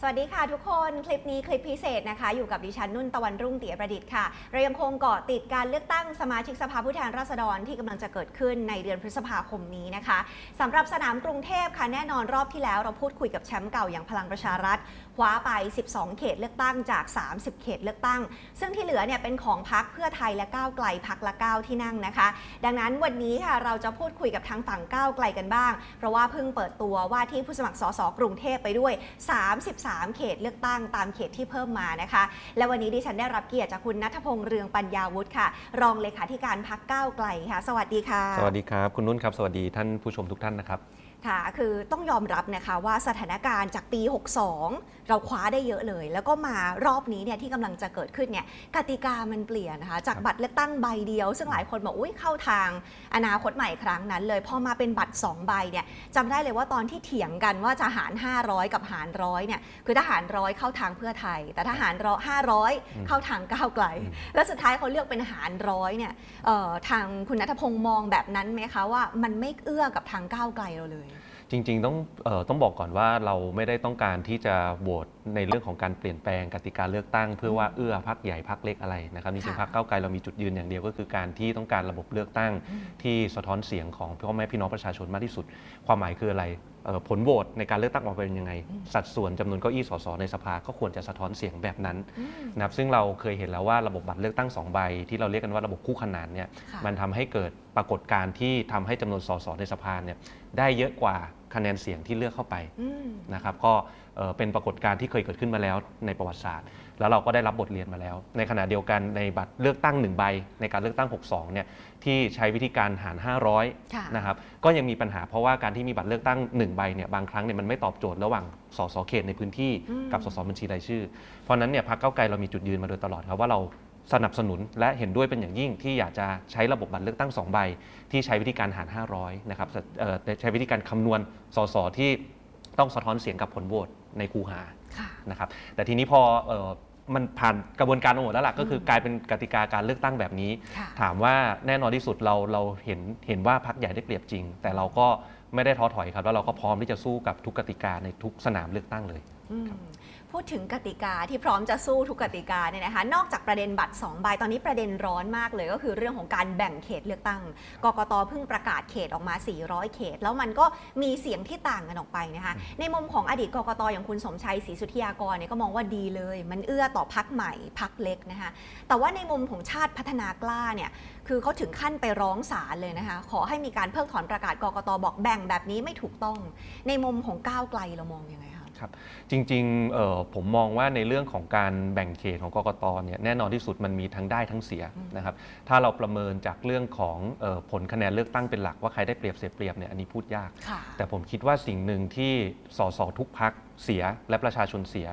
สวัสดีค่ะทุกคนคลิปนี้คลิปพิเศษนะคะ อยู่กับดิฉันนุ่นตะวันรุ่งเตียประดิษฐ์ค่ะ เรายังคงเกาะติดการเลือกตั้งสมาชิกสภาผู้แทนราษฎรที่กำลังจะเกิดขึ้นในเดือนพฤษภาคมนี้นะคะสำหรับสนามกรุงเทพค่ะแน่นอนรอบที่แล้วเราพูดคุยกับแชมป์เก่าอย่างพลังประชารัฐ คว้าไป 12 เขตเลือกตั้งจาก 30 เขตเลือกตั้ง ซึ่งที่เหลือเนี่ยเป็นของพักเพื่อไทยและก้าวไกลพักละ 9 ที่นั่งนะคะ ดังนั้นวันนี้ค่ะเราจะพูดคุยกับทางฝั่งก้าวไกลกันบ้าง เพราะว่าเพิ่งเปิดตัวว่าที่ผู้สมัครสสกรุงเทพไปด้วย 33 เขตเลือกตั้งตามเขตที่เพิ่มมานะคะ และวันนี้ดิฉันได้รับเกียรติจากคุณนัทพงษ์เรืองปัญญาวุฒิค่ะ รองเลขาธิการพักก้าวไกลค่ะ สวัสดีค่ะ สวัสดีครับ คุณนุ่นครับ สวัสดีท่านผู้ชมทุกท่านนะครับ ค่ะคือต้องยอมรับนะคะว่าสถานการณ์จากปี 62 เราคว้าได้เยอะเลย แล้วก็มารอบนี้เนี่ยที่กำลังจะเกิดขึ้นเนี่ยกติกามันเปลี่ยนนะคะจากครับบัตรเลือกตั้งใบเดียว ซึ่งหลายคนบอกอุ้ยเข้าทางอนาคตใหม่ครั้งนั้นเลยพอมาเป็นบัตร 2 ใบเนี่ยจำได้เลยว่าตอนที่เถียงกันว่าจะหาร 500 กับหารร้อยเนี่ยคือทหารร้อยเข้าทางเพื่อไทย แต่ทหารร้อย500เข้าทางก้าวไกลอืมแล้วสุดท้ายเขาเลือกเป็นหารร้อยเนี่ยเอ่อทางคุณนัทพงษ์มองแบบนั้นไหมคะว่ามันไม่เอื้อกับทางก้าวไกลเราเลย จริง ๆ ต้องเออต้องบอกก่อนว่าเราไม่ได้ต้องการที่จะโหวตในเรื่องของการเปลี่ยนแปลงกติกาเลือกตั้ง เพื่อว่าเอื้อพักใหญ่พักเล็กอะไรนะครับจริงๆค่ะพักเก้าวไกลเรามีจุดยืนอย่างเดียวก็คือการที่ต้องการระบบเลือกตั้งที่สะท้อนเสียงของพ่อแม่พี่น้องประชาชนมากที่สุด ความหมายคืออะไรเอ่อผลโหวตในการเลือกตั้งออกมาเป็นยังไง สัดส่วนจำนวนเก้าอี้สสในสภาก็ควรจะสะท้อนเสียงแบบนั้นอืมนะครับซึ่งเราเคยเห็นแล้วว่าระบบบัตรเลือกตั้งสองใบที่เราเรียกกันว่าระบบคู่ขนานเนี่ยค่ะมันทำให้เกิดปรากฏการณ์ที่ทำให้จำนวนสสในสภาเนี่ยได้เยอะกว่าคะแนนเสียงที่เลือกเข้าไปอืมนะครับก็เอ่อเป็นปรากฏการณ์ที่เคยเกิดขึ้นมาแล้วในประวัติศาสตร์ แล้วเราก็ได้รับบทเรียนมาแล้ว ในขณะเดียวกันในบัตรเลือกตั้งหนึ่งใบ ในการเลือกตั้ง 62เนี่ยที่ใช้วิธีการหารค่ะ500นะครับก็ยังมีปัญหาเพราะว่าการที่มีบัตรเลือกตั้งหนึ่งใบเนี่ยบางครั้งเนี่ยมันไม่ตอบโจทย์ระหว่างสสเขตในพื้นที่อืมกับสสบัญชีรายชื่อ เพราะฉะนั้นเนี่ยพรรคเก้าวไกลเรามีจุดยืนมาโดยตลอดครับว่าเรา สนับสนุนและเห็นด้วยเป็นอย่างยิ่งที่อยากจะใช้ระบบบัตรเลือกตั้งสองใบ ที่ใช้วิธีการหาร 500 นะครับเอ่อใช้วิธีการคำนวณสสที่ต้องสะท้อนเสียงกับผลโหวตในคูหาค่ะนะครับแต่ทีนี้พอเอ่อมันผ่านกระบวนการมาหมดแล้วล่ะก็คือกลายเป็นกติกาการเลือกตั้งแบบนี้ค่ะถามว่าแน่นอนที่สุดเราเราเห็นเห็นว่าพักใหญ่ได้เปรียบจริง แต่เราก็ไม่ได้ท้อถอยครับ แล้วเราก็พร้อมที่จะสู้กับทุกกติกาในทุกสนามเลือกตั้งเลยอืม พูดถึงกติกาที่พร้อมจะสู้ทุกกติกาเนี่ยนะคะ นอกจากประเด็นบัตร2ใบตอนนี้ประเด็นร้อนมากเลยก็คือเรื่องของการแบ่งเขตเลือกตั้งกกตเพิ่งประกาศเขตออกมา 400 เขต แล้วมันก็มีเสียงที่ต่างกันออกไปนะคะ ในมุมของอดีตกกตอย่างคุณสมชัยศรีสุทธิยากรเนี่ยก็มองว่าดีเลย มันเอื้อต่อพักใหม่พักเล็กนะคะ แต่ว่าในมุมของชาติพัฒนากล้าเนี่ยคือเขาถึงขั้นไปร้องศาลเลยนะคะ ขอให้มีการเพิกถอนประกาศกกตบอกแบ่งแบบนี้ไม่ถูกต้อง ในมุมของก้าวไกลเรามองยังไงคะ ครับจริงๆเอ่อผมมองว่าในเรื่องของการแบ่งเขตของกกตเนี่ยแน่นอนที่สุดมันมีทั้งได้ทั้งเสียนะครับถ้าเราประเมินจากเรื่องของเอ่อผลคะแนนเลือกตั้งเป็นหลักว่าใครได้เปรียบเสียเปรียบเนี่ยอันนี้พูดยากค่ะแต่ผมคิดว่าสิ่งหนึ่งที่สสทุกพักเสียและประชาชนเสีย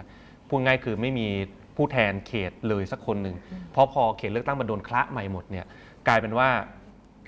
พูดง่ายคือไม่มีผู้แทนเขตเลยสักคนหนึ่งเพราะพอเขตเลือกตั้งมันโดนคละใหม่หมดเนี่ยกลายเป็นว่า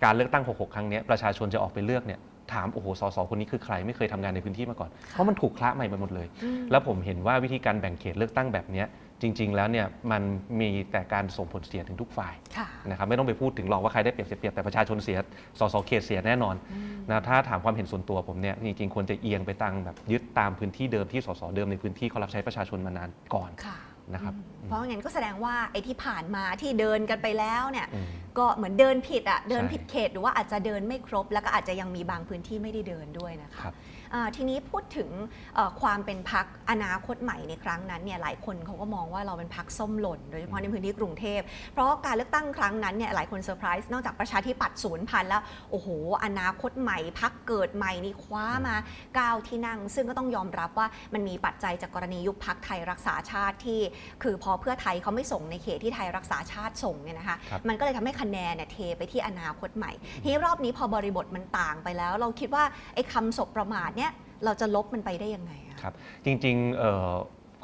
การเลือกตั้ง 66 ครั้งเนี้ยประชาชนจะออกไปเลือกเนี่ยถาม โอ้โห สส คนนี้คือใครไม่เคยทำงานในพื้นที่มาก่อน เพราะมันถูกคละใหม่ไปหมดเลยอืมแล้วผมเห็นว่าวิธีการแบ่งเขตเลือกตั้งแบบเนี้ยจริง ๆ แล้วเนี่ยมันมีแต่การส่งผลเสียถึงทุกฝ่าย ค่ะ นะครับไม่ต้องไปพูดถึงหรอกว่าใครได้เปรียบเสียเปรียบแต่ประชาชนเสียสสเขตเสียแน่นอนอืมนะถ้าถามความเห็นส่วนตัวผมเนี่ยจริงๆควรจะเอียงไปตังแบบยึดตามพื้นที่เดิมที่สสเดิมในพื้นที่เขารับใช้ประชาชนมานานก่อน ค่ะ นะครับอืมเพราะงั้นก็แสดงว่าไอ้ที่ผ่านมาที่เดินกันไปแล้วเนี่ยอืมก็เหมือนเดินผิดอะเดินใช่ผิดเขตหรือว่าอาจจะเดินไม่ครบ แล้วก็อาจจะยังมีบางพื้นที่ไม่ได้เดินด้วยนะคะครับอ่า ทีนี้พูดถึงเอ่อความเป็นพักอนาคตใหม่ในครั้งนั้นเนี่ยหลายคนเขาก็มองว่าเราเป็นพักส้มหล่น โดยเฉพาะในพื้นที่กรุงเทพ เพราะการเลือกตั้งครั้งนั้นเนี่ยหลายคนเซอร์ไพรส์นอกจากประชาธิปัตย์ศูนย์พันแล้ว โอ้โห อนาคตใหม่พักเกิดใหม่นี่คว้ามาก้าวที่นั่ง ซึ่งก็ต้องยอมรับว่ามันมีปัจจัยจากกรณียุบพักไทยรักษาชาติที่ คือพอเพื่อไทยเขาไม่ส่งในเขตที่ไทยรักษาชาติส่งเนี่ยนะคะครับมันก็เลยทำให้คะแนนเนี่ยเทไปที่อนาคตใหม่ ทีนี้รอบนี้พอบริบทมันต่างไปแล้ว เราคิดว่าไอ้คำศพประมาทเนี่ยเราจะลบมันไปได้ยังไงอะ ครับ จริงๆเอ่อ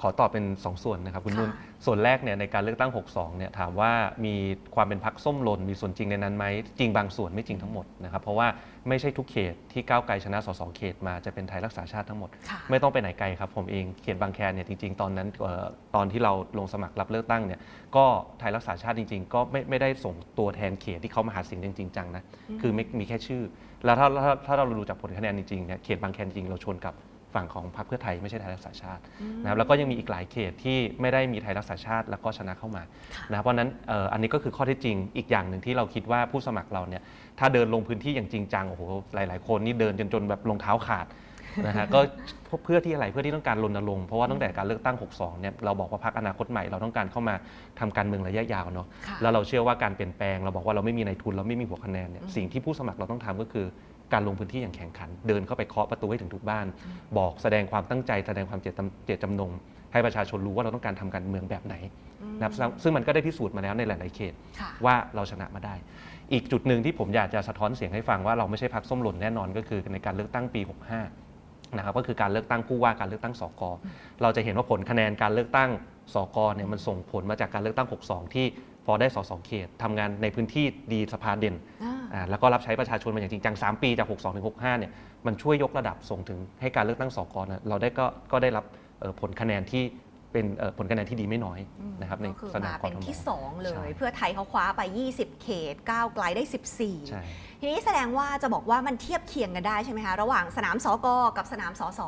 ขอตอบเป็น 2 ส่วนนะครับคุณค่ะนุ่น ส่วนแรกเนี่ยในการเลือกตั้ง 62 เนี่ยถามว่ามีความเป็นพักส้มหล่นมีส่วนจริงในนั้นไหมจริงบางส่วนไม่จริงทั้งหมดนะครับเพราะว่าไม่ใช่ทุกเขตที่ก้าวไกลชนะสสเขตมาจะเป็นไทยรักษาชาติทั้งหมดค่ะไม่ต้องไปไหนไกลครับผมเองเขตบางแคเนี่ยจริง ๆ ตอนนั้นเอ่อตอนที่เราลงสมัครรับเลือกตั้งเนี่ยก็ไทยรักษาชาติจริง ๆ ก็ไม่ไม่ได้ส่งตัวแทนเขตที่เขามาหาเสียงจริงๆจังนะคือไม่มีแค่ชื่อ แล้วถ้าถ้าถ้าเราดูจากผลคะแนนจริงๆเนี่ยเขตบางแคจริงๆเราชนกับ ฝั่งของพรรคเพื่อไทยไม่ใช่ไทยรักษาชาตินะครับแล้วก็ยังมีอีกหลายเขตที่ไม่ได้มีไทยรักษาชาติแล้วก็ชนะเข้ามาค่ะนะครับเพราะฉะนั้นเอ่ออันนี้ก็คือข้อเท็จจริงอีกอย่างหนึ่งที่เราคิดว่าผู้สมัครเราเนี่ยถ้าเดินลงพื้นที่อย่างจริงจังโอ้โหหลาย ๆ คนนี่เดินจนจนแบบรองเท้าขาดนะฮะก็เพื่อที่อะไรเพื่อที่ต้องการรณรงค์เพราะว่าตั้งแต่การเลือกตั้ง 62 เนี่ยเราบอกว่าพรรคอนาคตใหม่เราต้องการเข้ามาทำการเมืองระยะยาวเนาะค่ะแล้วเราเชื่อว่าการเปลี่ยนแปลง เราบอกว่าเราไม่มีในายทุนเราไม่มีหัวคะแนนเนี่ยอืมสิ่งที่ผู้สมัครเราต้องทำก็คือ การลงพื้นที่อย่างแข่งขัน เดินเข้าไปเคาะประตูให้ถึงทุกบ้าน บอกแสดงความตั้งใจแสดงความเจตจำเจตจำนง ให้ประชาชนรู้ว่าเราต้องการทำการเมืองแบบไหนนะครับซึ่งซึ่งมันก็ได้พิสูจน์มาแล้วในหลาย ๆ เขตค่ะว่าเราชนะมาได้ อีกจุดหนึ่งที่ผมอยากจะสะท้อนเสียงให้ฟังว่าเราไม่ใช่พักส้มหล่นแน่นอนก็คือในการเลือกตั้งปี 65 นะครับก็คือการเลือกตั้งผู้ว่าการเลือกตั้งสกเราจะเห็นว่าผลคะแนนการเลือกตั้งสกเนี่ยมันส่งผลมาจากการเลือกตั้ง 62 ที่พอได้สสเขตทำงานในพื้นที่ดีสภาเด่นอ่าอ่า แล้วก็รับใช้ประชาชนมาอย่างจริงจัง 3 ปีจาก 62ถึง65เนี่ยมันช่วยยกระดับส่งถึงให้การเลือกตั้งสกนะเราได้ก็ก็ได้รับผลคะแนนที่ เป็นเอ่อผลคะแนนที่ดีไม่น้อยนะครับในก็คือสนามมากเป็นทมที่ 2 เลใช่ ย เพื่อไทยเขาคว้าไป 20 เขตก้าวไกลได้14ใช่ทีนี้แสดงว่าจะบอกว่ามันเทียบเคียงกันได้ใช่ไหมคะระหว่างสนามสกกับสนามสส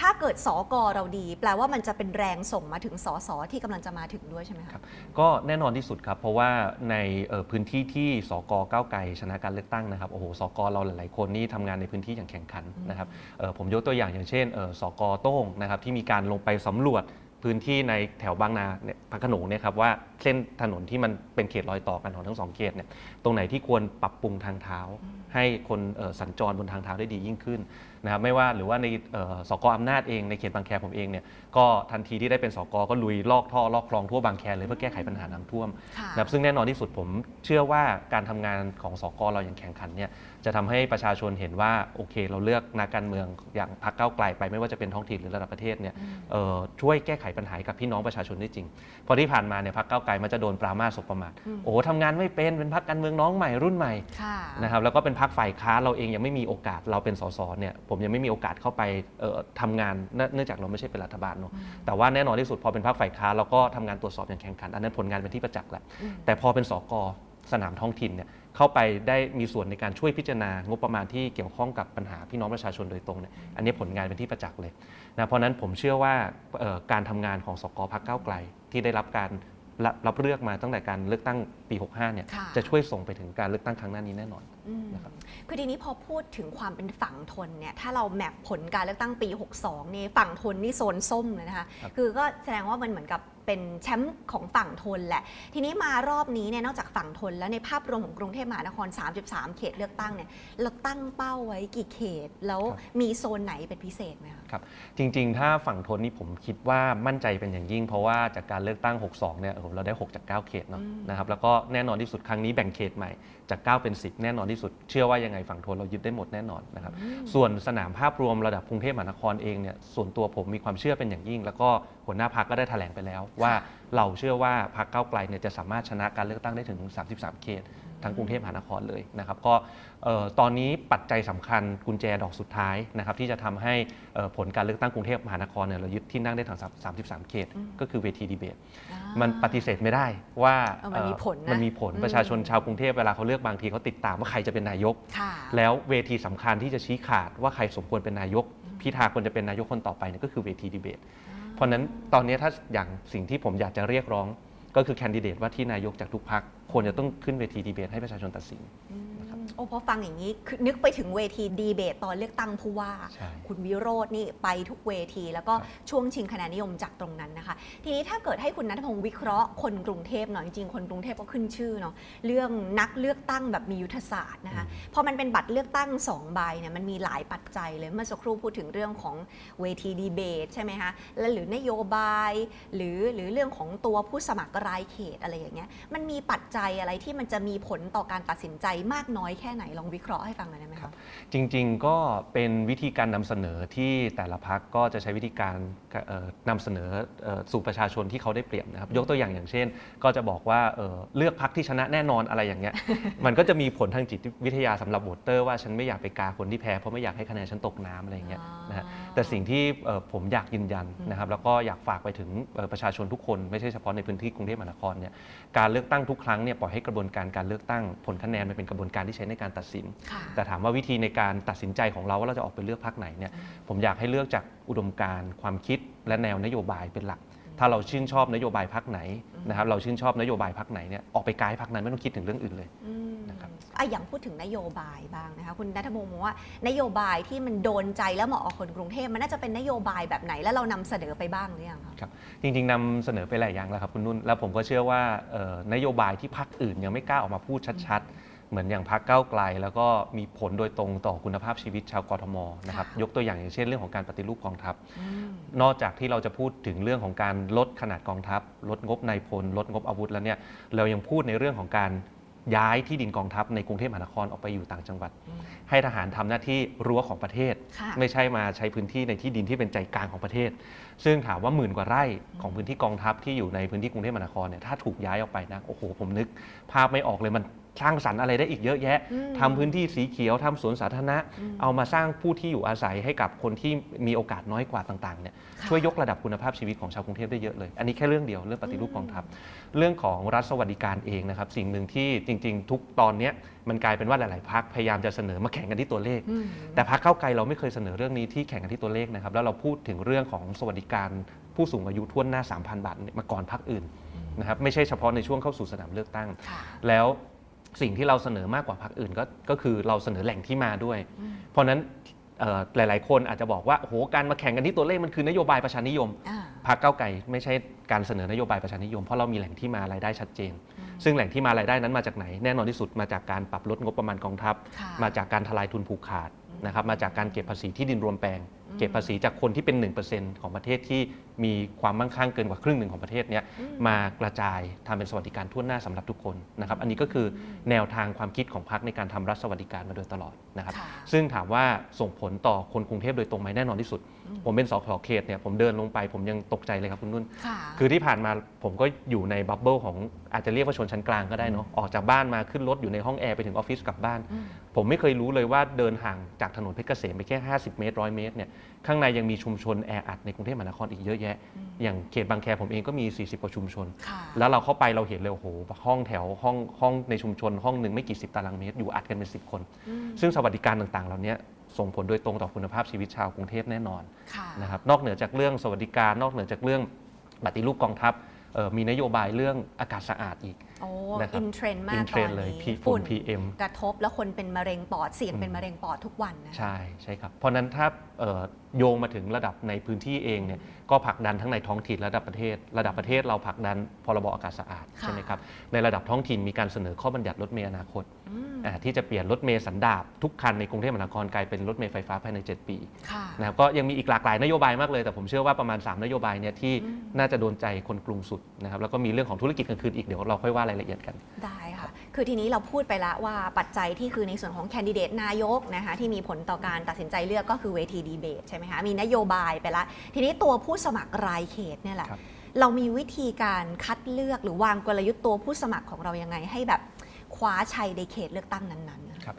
ถ้าเกิดสกเราดี แปลว่ามันจะเป็นแรงส่งมาถึงสสที่กำลังจะมาถึงด้วยใช่ไหมคะก็แน่นอนที่สุดครับ เพราะว่าในเอ่อพื้นที่ที่สกก้าวไกลชนะการเลือกตั้งนะครับโอ้โหสกเราหลาย ๆ คนนี่ทำงานในพื้นที่อย่างแข่งขันนะครับเอ่อผมยกตัวอย่างอย่างเช่นเอ่อสกโต้งนะครับที่มีการลงไปสำรวจ พื้นที่ในแถวบางนาเนี่ยพระขนงเนี่ยครับว่าเส้นถนนที่มันเป็นเขตรอยต่อกันของทั้งสองเขตเนี่ยตรงไหนที่ควรปรับปรุงทางเท้า ให้คนสัญจรบนทางเท้าได้ดียิ่งขึ้น นะครับไม่ว่าหรือว่าในเอ่อสกอำนาจเองในเขตบางแคผมเองเนี่ยก็ทันทีที่ได้เป็นสกก็ลุยลอกท่อลอกคลองทั่วบางแคเลยเพื่อแก้ไขปัญหาน้ำท่วมค่ะนะครับซึ่งแน่นอนที่สุดผมเชื่อว่าการทำงานของสกเราอย่างแข่งขันเนี่ยจะทำให้ประชาชนเห็นว่าโอเค เราเลือกนักการเมืองอย่างพรรคก้าวไกลไปไม่ว่าจะเป็นท้องถิ่นหรือระดับประเทศเนี่ยเอ่อช่วยแก้ไขปัญหาให้กับพี่น้องประชาชนได้จริงเพราะที่ผ่านมาเนี่ยพรรคก้าวไกลมันจะโดนปรามาสสบประมาทโอ้โหทำงานไม่เป็นเป็นพรรคการเมืองน้องใหม่รุ่นใหม่ค่ะนะครับแล้วก็เป็นพรรคฝ่ายค้านเราเองยังไม่มีโอกาสเราเป็นสสเนี่ยผมยังไม่มีโอกาสเข้าไปเอ่อทำงานเนื่องเนื่องจากเราไม่ใช่เป็นรัฐบาลเนาะแต่ว่าแน่นอนที่สุดพอเป็นพรรคฝ่ายค้านเราก็ทำงานตรวจสอบอย่างแข่งขัน อันนั้นผลงานเป็นที่ประจักษ์แหละแต่พอเป็นสกสนามท้องถิ่นเนี่ยเข้าไปได้มีส่วนในการช่วยพิจารณางบประมาณที่เกี่ยวข้องกับปัญหาพี่น้องประชาชนโดยตรงเนี่ยอันนี้ผลงานเป็นที่ประจักษ์เลยนะเพราะฉะนั้นผมเชื่อว่าเอ่อการทำงานของสกพักก้าวไกลที่ได้รับการ รับรับเลือกมาตั้งแต่การเลือกตั้งปี 65 เนี่ย ค่ะ จะช่วยส่งไปถึงการเลือกตั้งครั้งหน้านี้แน่นอน อืมนะครับ คือทีนี้พอพูดถึงความเป็นฝั่งทนเนี่ย ถ้าเราแมปผลการเลือกตั้งปี 62 นี่ฝั่งทนนี่โซนส้มเลยนะคะ ครับ คือก็แสดงว่ามันเหมือนกับ เป็นแชมป์ของฝั่งทนแหละ ทีนี้มารอบนี้เนี่ยนอกจากฝั่งทนแล้วในภาพรวมของกรุงเทพมหานคร 33 เขตเลือกตั้งเนี่ยเราตั้งเป้าไว้กี่เขต แล้วมีโซนไหนเป็นพิเศษไหมคะครับจริง ๆ ถ้าฝั่งทนนี่ผมคิดว่ามั่นใจเป็นอย่างยิ่ง เพราะว่าจากการเลือกตั้ง 62 เนี่ยโอ้โหเราได้ 6 จาก 9 เขตเนาะนะครับแล้วก็แน่นอนที่สุดครั้งนี้แบ่งเขตใหม่จาก 9 เป็น 10 แน่นอนที่สุด เชื่อว่ายังไงฝั่งทนเรายึดได้หมดแน่นอนนะครับส่วนสนามภาพรวมระดับกรุงเทพมหานครเองเนี่ยส่วนตัวผมมีความเชื่อเป็นอย่างยิ่ง แล้วก็หัวหน้าพักก็ได้แถลงไปแล้วว่าเราเชื่อว่าพักเก้าวไกลเนี่ยจะสามารถชนะการเลือกตั้งได้ถึง 33 เขตทั้งกรุงเทพมหานครเลยนะครับ ก็เอ่อตอนนี้ปัจจัยสำคัญกุญแจดอกสุดท้ายนะครับที่จะทำให้เอ่อผลการเลือกตั้งกรุงเทพมหานครเนี่ยเรายึดที่นั่งได้ถึง33 เขต ก็คือเวทีดีเบต มันปฏิเสธไม่ได้ว่าเออมันมีผลนะมันมีผลอืมประชาชนชาวกรุงเทพเวลาเขาเลือกบางทีเขาติดตามว่าใครจะเป็นนายกค่ะแล้วเวทีสำคัญที่จะชี้ขาดว่าใครสมควรเป็นนายก พิธาควรจะเป็นนายกคนต่อไปเนี่ยก็คือเวทีดีเบต เพราะฉะนั้นตอนนี้ถ้าอย่างสิ่งที่ผมอยากจะเรียกร้อง ก็คือแคนดิเดตว่าที่นายกจากทุกพักควรจะต้องขึ้นเวทีดีเบตให้ประชาชนตัดสิน โอ้พอฟังอย่างนี้คือนึกไปถึงเวทีดีเบตตอนเลือกตั้งผู้ว่า ใช่คุณวิโรจน์นี่ไปทุกเวที แล้วก็ครับช่วงชิงคะแนนนิยมจากตรงนั้นนะคะ ทีนี้ถ้าเกิดให้คุณนัทพงศ์วิเคราะห์คนกรุงเทพหน่อยจริงๆคนกรุงเทพก็ขึ้นชื่อเนาะเรื่องนักเลือกตั้งแบบมียุทธศาสตร์นะคะพอมันเป็นบัตรเลือกตั้งสองใบเนี่ยมันมีหลายปัจจัยเลยเมื่อสักครู่พูดถึงเรื่องของเวทีดีเบตใช่ไหมคะและหรือนโยบาย หรือหรือเรื่องของตัวผู้สมัครรายเขตอะไรอย่างเงี้ย มันมีปัจจัยอะไรที่มันจะมีผลต่อการตัดสินใจมากน้อยแค่ไหนลองวิเคราะห์ให้ฟังหน่อยได้ไหมครัคะบจริงๆก็เป็นวิธีการนำเสนอที่แต่ละพักก็จะใช้วิธีการเอ่อนำเสนอเอ่อสู่ประชาชนที่เขาได้เปรียบนะครับ ยกตัวอย่างอย่างเช่น ก็จะบอกว่าเอ่อเลือกพักที่ชนะแน่นอนอะไรอย่างเงี้ย มันก็จะมีผลทางจิตวิทยาสำหรับโหวตเตอร์ว่าฉันไม่อยากไปกาคนที่แพ้เพราะไม่อยากให้คะแนนฉันตกน้ำอะไรอย่างเงี้ยนะฮะ แต่สิ่งที่เอ่อผมอยากยืนยันนะครับแล้วก็อยากฝากไปถึงเอ่อประชาชนทุกคนไม่ใช่เฉพาะในพื้นที่กรุงเทพมหานครเนี่ยการเลือกตั้งทุกครั้งเนี่ยปล่อยให้กระบวนการการเลือกตั้งผลคะแนนมันเป็นกระบวนการที่ใช้ในการตัดสิน ค่ะ แต่ถามว่าวิธีในการตัดสินใจของเราว่าเราจะออกไปเลือกพรรคไหนเนี่ยผมอยากให้เลือกจากอุดมการณ์ความคิดและแนวนโยบายเป็นหลัก ถ้าเราชื่นชอบนโยบายพรรคไหนนะครับเราชื่นชอบนโยบายพรรคไหนเนี่ยออกไปไกด์พรรคนั้นไม่ต้องคิดถึงเรื่องอื่นเลยอืมนะครับอะอย่างพูดถึงนโยบายบ้างนะคะคุณนัทพงศ์มองว่านโยบายที่มันโดนใจและเหมาะกับคนกรุงเทพมันน่าจะเป็นนโยบายแบบไหนแล้วเรานำเสนอไปบ้างหรือยังคะครับจริงๆนำเสนอไปหลายอย่างแล้วครับคุณนุ่นแล้วผมก็เชื่อว่าเอ่อนโยบายที่พรรคอื่นยังไม่กล้าออกมาพูดชัดๆเหมือนอย่างพรรคก้าวไกล แล้วก็มีผลโดยตรงต่อคุณภาพชีวิตชาวกรทมนะครับค่ะยกตัวอย่างอย่างเช่นเรื่องของการปฏิรูปกองทัพอืม นอกจากที่เราจะพูดถึงเรื่องของการลดขนาดกองทัพ ลดงบนายพล ลดงบอาวุธแล้วเนี่ยเรายังพูดในเรื่องของการย้ายที่ดินกองทัพในกรุงเทพมหานครออกไปอยู่ต่างจังหวัดอืมให้ทหารทำหน้าที่รั้วของประเทศค่ะไม่ใช่มาใช้พื้นที่ในที่ดินที่เป็นใจกลางของประเทศ ซึ่งถามว่าหมื่นกว่าไร่ของพื้นที่กองทัพที่อยู่ในพื้นที่กรุงเทพมหานครเนี่ยถ้าถูกย้ายออกไปนะโอ้โหผมนึก ภาพไม่ออกเลยมัน สร้างสรรค์อะไรได้อีกเยอะแยะอืมทำพื้นที่สีเขียวทำสวนสาธารณะอืมเอามาสร้างผู้ที่อยู่อาศัยให้กับคนที่มีโอกาสน้อยกว่าต่างๆเนี่ยค่ะช่วยยกระดับคุณภาพชีวิตของชาวกรุงเทพได้เยอะเลย อันนี้แค่เรื่องเดียวเรื่องปฏิรูปอืมกองทัพ เรื่องของรัฐสวัสดิการเองนะครับสิ่งหนึ่งที่จริง ๆ ทุกตอนเนี้ยมันกลายเป็นว่าหลาย ๆพักพยายามจะเสนอมาแข่งกันที่ตัวเลขอืมแต่พรรคก้าวไกลเราไม่เคยเสนอเรื่องนี้ที่แข่งกันที่ตัวเลขนะครับแล้วเราพูดถึงเรื่องของสวัสดิการผู้สูงอายุทั่วหน้า 3,000 บาทเนี่ยมาก่อนพรรคอื่นนะครับไม่ใช่เฉพาะในช่วงเข้าสู่สนามเลือกตั้งค่ะแล้ว สิ่งที่เราเสนอมากกว่าพรรคอื่นก็ก็คือเราเสนอแหล่งที่มาด้วยอืมเพราะฉะนั้นเอ่อหลาย ๆ คนอาจจะบอกว่าโอ้โหการมาแข่งกันที่ตัวเลขมันคือนโยบายประชานิยม อ่า พรรคก้าวไกลไม่ใช่การเสนอนโยบายประชานิยม เพราะเรามีแหล่งที่มารายได้ชัดเจน ซึ่งแหล่งที่มารายได้นั้นมาจากไหน แน่นอนที่สุดมาจากการปรับลดงบประมาณกองทัพ ค่ะมาจากการทลายทุนผูกขาดนะครับมาจากการเก็บภาษีที่ดินรวมแปลงอืมเก็บภาษีจากคนที่เป็น 1%ของประเทศที่ มีความมั่งคั่งเกินกว่าครึ่งหนึ่งของประเทศเนี้ยอืมมากระจายทำเป็นสวัสดิการทั่วหน้าสำหรับทุกคนนะครับอันนี้ก็คือแนวทางความคิดของพรรคในการทำรัฐสวัสดิการมาโดยตลอดนะครับค่ะซึ่งถามว่าส่งผลต่อคนกรุงเทพโดยตรงไหมแน่นอนที่สุด ผมเป็นสสเขตเนี่ยผมเดินลงไปผมยังตกใจเลยครับคุณนุ่นค่ะคือที่ผ่านมาผมก็อยู่ในบับเบิลของอาจจะเรียกว่าชนชั้นกลางก็ได้เนาะออกจากบ้านมาขึ้นรถอยู่ในห้องแอร์ไปถึงออฟฟิศกลับบ้านอืมผมไม่เคยรู้เลยว่าเดินห่างจากถนนเพชรเกษมไปแค่ 50 เมตรร้อยเมตรเนี่ยข้างในยังมีชุมชนแออัดในกรุงเทพมหานครอีกเยอะแยะอย่างเขตบางแคผมเองก็มี 40 กว่าชุมชนค่ะแล้วเราเข้าไปเราเห็นเลยโอ้โหห้องแถวห้องห้องในชุมชน ห้องหนึ่งไม่กี่สิบตารางเมตรอยู่อัดกันเป็น 10 คนอืมซึ่งสวัสดิการต่างๆ เหล่านี้ส่งผลโดยตรงต่อคุณภาพชีวิตชาวกรุงเทพแน่นอนค่ะนะครับนอกเหนือจากเรื่องสวัสดิการนอกเหนือจากเรื่องปฏิรูปกองทัพเอ่อ มีนโยบายเรื่องอากาศสะอาดอีกโอ้นะครับอินเทรนด์มาก in ตอน trend เลยนี้ P- ฝุ่น PM กระทบแล้วคนเป็นมะเร็งปอดเสี่ยงอืมเป็นมะเร็งปอดทุกวันนะใช่ใช่ครับ เพราะฉะนั้นถ้าเอ่อโยงมาถึงระดับในพื้นที่เองเนี่ยก็ผลักดันทั้งในท้องถิ่นและระดับประเทศ ระดับประเทศเราผลักดันพรบอากาศสะอาดค่ะใช่ไหมครับในระดับท้องถิ่นมีการเสนอข้อบัญญัติรถเมล์อนาคตอืมอ่า ที่จะเปลี่ยนรถเมล์สันดาปทุกคันในกรุงเทพมหานครกลายเป็นรถเมล์ไฟฟ้าภายใน 7 ปีค่ะนะครับก็ยังมีอีกหลากหลายนโยบายมากเลย แต่ผมเชื่อว่าประมาณ 3 นโยบายเนี่ยที่อืมน่าจะโดนใจคนกรุงสุดนะครับแล้วก็มีเรื่องของธุรกิจกลางคืนอีกเดี๋ยวเราค่อยว่ารายละเอียดกันได้ค่ะคือทีนี้เราพูดไปแล้วว่าปัจจัยที่คือในส่วนของแคนดิเดตนายกนะคะที่มีผลต่อการตัดสินใจเลือกก็คือเวทีดีเบตใช่ไหมคะมีนโยบายไปละทีนี้ตัวผู้สมัครรายเขตเนี่ยแหละครับเรามีวิธีการคัดเลือกหรือวางกลยุทธ์ตัวผู้สมัครของเรายังไงให้แบบ คว้าชัยในเขตเลือกตั้งนั้นๆนะคะ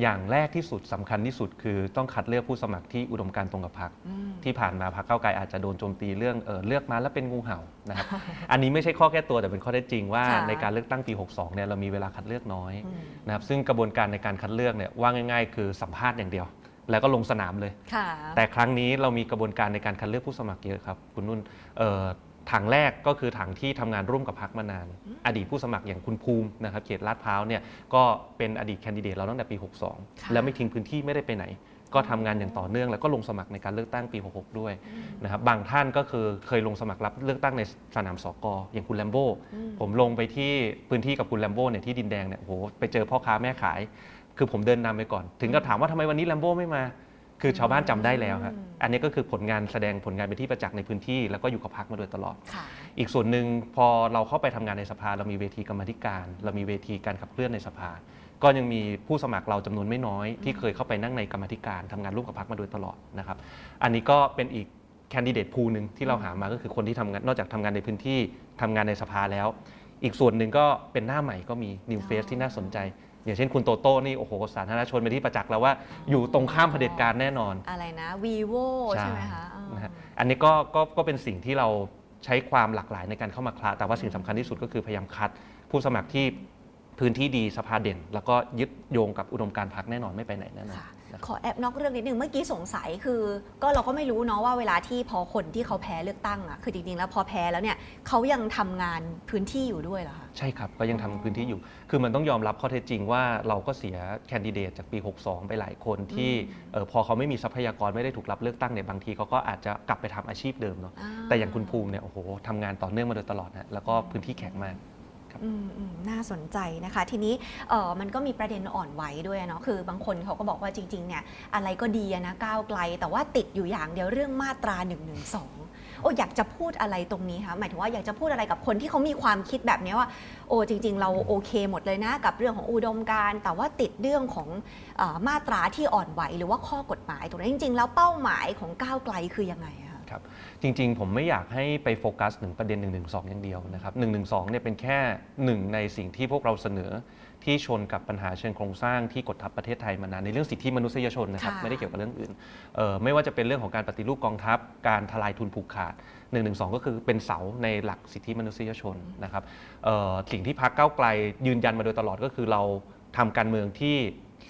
อย่างแรกที่สุดสำคัญที่สุดคือต้องคัดเลือกผู้สมัครที่อุดมการณ์ตรงกับพรรคอืมที่ผ่านมาพรรคเก้าวไกลอาจจะโดนโจมตีเรื่องเออเลือกมาแล้วเป็นงูเห่านะครับ อันนี้ไม่ใช่ข้อแก้ตัวแต่เป็นข้อเท็จจริงว่าค่ะในการเลือกตั้งปี 62เนี่ยเรามีเวลาคัดเลือกน้อยอืมนะครับซึ่งกระบวนการในการคัดเลือกเนี่ยว่าง่ายๆ คือสัมภาษณ์อย่างเดียว แล้วก็ลงสนามเลยค่ะแต่ครั้งนี้เรามีกระบวนการในการคัดเลือกผู้สมัครเยอะครับคุณนุ่นเอ่อ ถังแรกก็คือถังที่ทำงานร่วมกับพรรคมานาน อดีตผู้สมัครอย่างคุณภูมินะครับเขตลาดพร้าวเนี่ยก็เป็นอดีตแคนดิเดตเราตั้งแต่ปีค่ะ62 แล้วไม่ทิ้งพื้นที่ไม่ได้ไปไหน ก็ทำงานอย่างต่อเนื่อง แล้วก็ลงสมัครในการเลือกตั้งปี 66 ด้วยนะครับบางท่านก็คือเคยลงสมัครรับเลือกตั้งในสนามสกอย่างคุณแลมโบ้อืมผมลงไปที่พื้นที่กับคุณแลมโบ้เนี่ยที่ดินแดงเนี่ยโอ้โหไปเจอพ่อค้าแม่ขาย คือผมเดินนำไปก่อน ถึงก็ถามว่าทำไมวันนี้แลมโบ้ไม่มา คือชาวบ้านจำได้แล้วครับอืม อันนี้ก็คือผลงานแสดงผลงานเป็นที่ประจักษ์ในพื้นที่ แล้วก็อยู่กับพักมาโดยตลอด ค่ะ อีกส่วนหนึ่งพอเราเข้าไปทำงานในสภาเรามีเวทีกรรมาธิการ เรามีเวทีการขับเคลื่อนในสภา ก็ยังมีผู้สมัครเราจำนวนไม่น้อย ที่เคยเข้าไปนั่งในกรรมาธิการทำงานร่วมกับพักมาโดยตลอดนะครับ อันนี้ก็เป็นอีกแคนดิเดตพูหนึ่งที่เราหามาก็คือคนที่ทำงานนอกจากทำงานในพื้นที่ทำงานในสภาแล้ว อีกส่วนหนึ่งก็เป็นหน้าใหม่ก็มี New Face ที่น่าสนใจ อย่างเช่นคุณโตโต้นี่โอ้โหสาธารณชนเป็นที่ประจักษ์แล้วว่าอยู่ตรงข้ามเผด็จการแน่นอน อะไรนะ vivo ใช่ใช่ไหมคะอ่านะฮะอันนี้ก็ก็ก็เป็นสิ่งที่เราใช้ความหลากหลายในการเข้ามาคละแต่ว่าสิ่งสำคัญที่สุดก็คือพยายามคัด ผู้สมัครที่พื้นที่ดีสภาเด่น แล้วก็ยึดโยงกับอุดมการณ์พักแน่นอนไม่ไปไหนแน่นอน ค่ะนะครับ ขอแอบนอกเรื่องนิดนึงเมื่อกี้สงสัยคือ ก็เราก็ไม่รู้เนาะว่าเวลาที่พอคนที่เขาแพ้เลือกตั้งอะคือจริงๆแล้วพอแพ้แล้วเนี่ยเขายังทำงานพื้นที่อยู่ด้วยเหรอคะใช่ครับก็ยังทำพื้นที่อยู่ คือมันต้องยอมรับข้อเท็จจริงว่าเราก็เสียแคนดิเดตจากปี 62 ไปหลายคนที่อืมเออพอเขาไม่มีทรัพยากรไม่ได้ถูกรับเลือกตั้งเนี่ยบางทีเขาก็อาจจะกลับไปทำอาชีพเดิมเนาะอ่าแต่อย่างคุณภูมิเนี่ยโอ้โหทำงานต่อเนื่องมาโดยตลอดนะแล้วก็พื้นที่แข็งมากอืมอืม น่าสนใจนะคะ ทีนี้มันก็มีประเด็นอ่อนไหวด้วยเนาะคือบางคนเขาก็บอกว่าจริงๆเนี่ยอะไรก็ดีนะก้าวไกล แต่ว่าติดอยู่อย่างเดียวเรื่องมาตรา1นึโอ้อยากจะพูดอะไรตรงนี้คะหมายถึงว่าอยากจะพูดอะไรกับคนที่เขามีความคิดแบบนี้ว่า โอ้จริง ๆ เราโอเคหมดเลยนะ กับเรื่องของอุดมการแต่ว่าติดเรื่องของอมาตราที่อ่อนไหวหรือว่าข้อกฎหมายตรงนี้จริง ๆ แล้วเป้าหมายของก้าวไกลคือยังไง คะครับ จริงๆ ผมไม่อยากให้ไปโฟกัสถึงประเด็น 1 1 2 อย่างเดียวนะครับ1 1 2เนี่ยเป็นแค่หนึ่งในสิ่งที่พวกเราเสนอที่ชนกับปัญหาเชิงโครงสร้างที่กดทับประเทศไทยมานานในเรื่องสิทธิมนุษยชนนะครับค่ะไม่ได้เกี่ยวกับเรื่องอื่นเอ่อไม่ว่าจะเป็นเรื่องของการปฏิรูปกองทัพ การทลายทุนผูกขาด1 1 2ก็คือเป็นเสาในหลักสิทธิมนุษยชนนะครับเอ่อสิ่งที่พรรคก้าวไกลยืนยันมาโดยตลอดก็คือเราทำการเมืองที่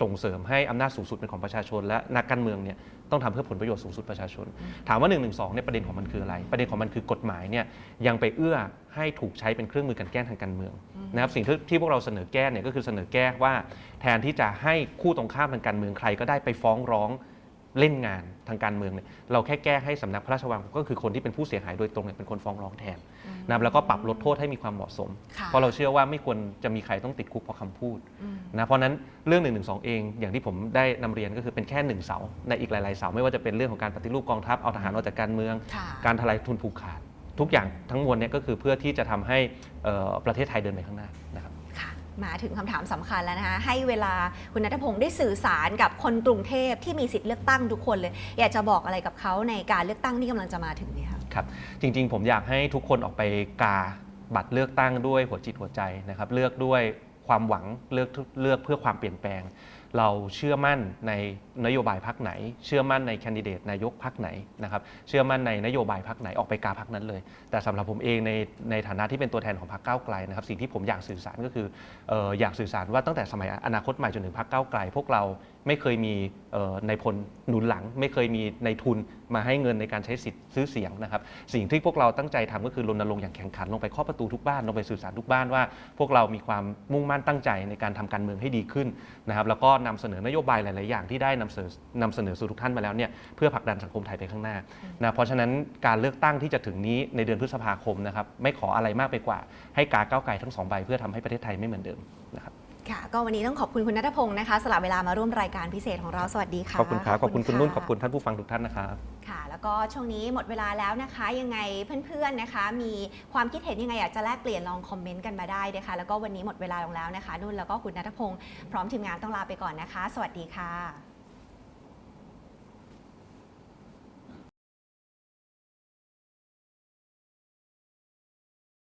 ส่งเสริมให้อำนาจสูงสุดเป็นของประชาชน และนักการเมืองเนี่ยต้องทำเพื่อผลประโยชน์สูงสุดประชาชน ถามว่า1 1 2เนี่ยประเด็นของมันคืออะไร ประเด็นของมันคือกฎหมายเนี่ยยังไปเอื้อให้ถูกใช้เป็นเครื่องมือกันแกล้งทางการเมืองนะครับสิ่งที่ที่พวกเราเสนอแก้เนี่ยก็คือเสนอแก้ว่า แทนที่จะให้คู่ตรงข้ามทางการเมืองใครก็ได้ไปฟ้องร้อง เล่นงานทางการเมืองเนี่ยเราแค่แก้ให้สำนักพระราชวังก็คือคนที่เป็นผู้เสียหายโดยตรงเนี่ยเป็นคนฟ้องร้องแทนนะครับแล้วก็ปรับลดโทษให้มีความเหมาะสม ค่ะเพราะเราเชื่อว่าไม่ควรจะมีใครต้องติดคุกเพราะคำพูดอืม นะเพราะฉะนั้นเรื่อง1นึเองอย่างที่ผมได้นำเรียนก็คือเป็นแค่หนึ่งเสาในอีกหลายๆเสาไม่ว่าจะเป็นเรื่องของการปฏิรูปกองทัพเอาทหารออกจากการเมือง ค่ะ การทลายทุนผูกขาด ทุกอย่างทั้งมวลเนี่ยก็คือเพื่อที่จะทำให้เอ่อประเทศไทยเดินไปข้างหน้านะครับค่ะ มาถึงคำถามสำคัญแล้วนะคะ ให้เวลาคุณนัทพงศ์ได้สื่อสารกับคนกรุงเทพที่มีสิทธิ์เลือกตั้งทุกคนเลย อยากจะบอกอะไรกับเขาในการเลือกตั้งที่กำลังจะมาถึงนี้ครับครับ จริงๆ ผมอยากให้ทุกคนออกไปกาบัตรเลือกตั้งด้วยหัวจิตหัวใจนะครับ เลือกด้วยความหวังเลือกเลือกเพื่อความเปลี่ยนแปลง เราเชื่อมั่นในนโยบายพักไหน เชื่อมั่นในแคนดิเดตนายกพักไหนนะครับเชื่อมั่นในนโยบายพักไหนออกไปกาพักนั้นเลย แต่สำหรับผมเองในในฐานะที่เป็นตัวแทนของพักเก้าไกลนะครับสิ่งที่ผมอยากสื่อสารก็คืออออยากสื่อสารว่าตั้งแต่สมัยอนาคตใหม่จนถึงพักเก้าไกล พวกเรา ไม่เคยมีในพลหนุนหลัง ไม่เคยมีในทุนมาให้เงินในการใช้สิทธิ์ซื้อเสียงนะครับ สิ่งที่พวกเราตั้งใจทำก็คือรณรงค์อย่างแข่งขันลงไปเคาะประตูทุกบ้านลงไปสื่อสารทุกบ้านว่า พวกเรามีความมุ่งมั่นตั้งใจในการทำการเมืองให้ดีขึ้นนะครับ แล้วก็นำเสนอนโยบายหลาย ๆ อย่างที่ได้นำเสนอนำเสนอสู่ทุกท่านมาแล้วเนี่ยเพื่อผลักดันสังคมไทยไปข้างหน้านะเพราะฉะนั้นการเลือกตั้งที่จะถึงนี้ในเดือนพฤษภาคมนะครับไม่ขออะไรมากไปกว่า ให้กาก้าวไกลทั้งสองใบเพื่อทำให้ประเทศไทยไม่เหมือนเดิมนะครับ ค่ะ ก็วันนี้ต้องขอบคุณคุณนัทพงศ์นะคะ สละเวลามาร่วมรายการพิเศษของเราสวัสดีค่ะ ขอบคุณครับ ขอบคุณคุณนุ่น ขอบคุณะท่านผู้ฟังทุกท่านนะครับ ค่ะ แล้วก็ช่วงนี้หมดเวลาแล้วนะคะ ยังไงเพื่อนๆนะคะ มีความคิดเห็นยังไงอยากจะแลกเปลี่ยนลองคอมเมนต์กันมาได้นะคะ แล้วก็วันนี้หมดเวลาลงแล้วนะคะ นุ่นแล้วก็คุณนัทพงศ์พร้อมทีมงานต้องลาไปก่อนนะคะ สวัสดีค่ะ